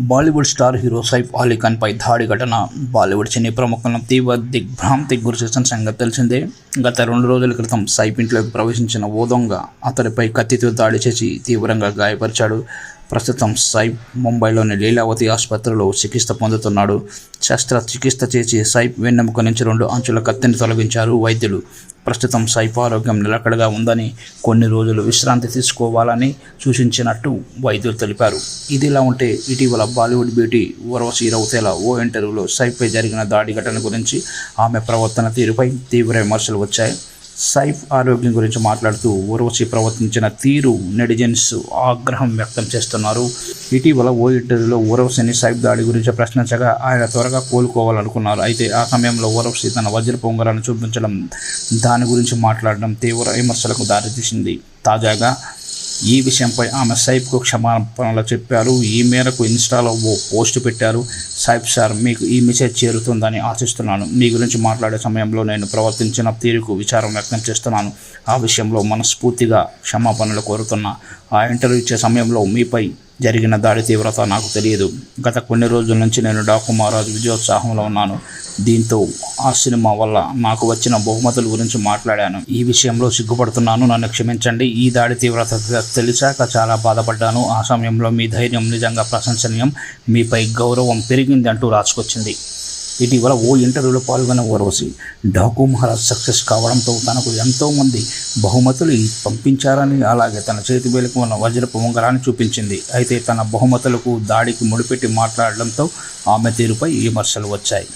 Bollywood star hero Saif Ali Khan పై దాడి ఘటన. బాలీవుడ్ సినీ ప్రముఖులను తీవ్ర దిగ్భ్రాంతికి గురిచేసిన సంగతి తెలిసిందే. గత రెండు రోజుల క్రితం సైఫ్ ఇంట్లోకి ప్రవేశించిన ఓ దొంగ అతడిపై కత్తితో దాడి చేసి తీవ్రంగా గాయపరిచాడు. ప్రస్తుతం సైఫ్ ముంబైలోని లీలావతి ఆసుపత్రిలో చికిత్స పొందుతున్నాడు. శస్త్రచికిత్స చేసి సైఫ్ వెన్నెముక నుంచి రెండు అంచుల కత్తిని తొలగించారు వైద్యులు. ప్రస్తుతం సైఫ్ ఆరోగ్యం నిలకడగా ఉందని కొన్ని రోజులు విశ్రాంతి తీసుకోవాలని సూచించినట్టు వైద్యులు తెలిపారు. ఇదిలా ఉంటే ఇటీవల బాలీవుడ్ బ్యూటీ ఉర్వశి రౌతేలా ఓ ఇంటర్వ్యూలో సైఫ్పై జరిగిన దాడి ఘటన గురించి ఆమె ప్రవర్తన తీరుపై తీవ్ర విమర్శలు వచ్చాయి. సైఫ్ ఆరోగ్యం గురించి మాట్లాడుతూ ఊర్వశి ప్రవర్తించిన తీరు నెటిజన్స్ ఆగ్రహం వ్యక్తం చేస్తున్నారు. ఇటీవల ఓ ఇంటర్వ్యూలో ఊర్వశిని సైఫ్ దాడి గురించి ప్రశ్నించగా ఆయన త్వరగా కోలుకోవాలనుకున్నారు. అయితే ఆ సమయంలో ఊర్వశి తన వజ్ర పొంగరాన్ని చూపించడం దాని గురించి మాట్లాడడం తీవ్ర విమర్శలకు దారితీసింది. తాజాగా ఈ విషయంపై ఆమె సైఫ్కు క్షమాపణలు చెప్పారు. ఈ మేరకు ఇన్స్టాలో ఓ పోస్ట్ పెట్టారు. సాయిబ్ సార్ మీకు ఈ మెసేజ్ చేరుతుందని ఆశిస్తున్నాను. మీ గురించి మాట్లాడే సమయంలో నేను ప్రవర్తించిన తీరుకు విచారం వ్యక్తం చేస్తున్నాను. ఆ విషయంలో మనస్ఫూర్తిగా క్షమాపణలు కోరుతున్నా. ఆ ఇంటర్వ్యూ ఇచ్చే సమయంలో మీపై జరిగిన దాడి తీవ్రత నాకు తెలియదు. గత కొన్ని రోజుల నుంచి నేను డాకు మహారాజ్ విజయోత్సాహంలో ఉన్నాను. దీంతో ఆ సినిమా వల్ల నాకు వచ్చిన బహుమతుల గురించి మాట్లాడాను. ఈ విషయంలో సిగ్గుపడుతున్నాను. నన్ను క్షమించండి. ఈ దాడి తీవ్రత తెలిసాక చాలా బాధపడ్డాను. ఆ సమయంలో మీ ధైర్యం నిజంగా ప్రశంసనీయం. మీపై గౌరవం పెరిగింది అంటూ రాసుకొచ్చింది. ఇటీవల ఓ ఇంటర్వ్యూలో పాల్గొన్న ఓర్వశి డాకు మహారాజ్ సక్సెస్ కావడంతో తనకు ఎంతోమంది బహుమతులు పంపించారని అలాగే తన చేతి వేలకు ఉన్న వజ్రపు ఉంగరాన్ని చూపించింది. అయితే తన బహుమతులకు దాడికి ముడిపెట్టి మాట్లాడడంతో ఆమె తీరుపై విమర్శలు వచ్చాయి.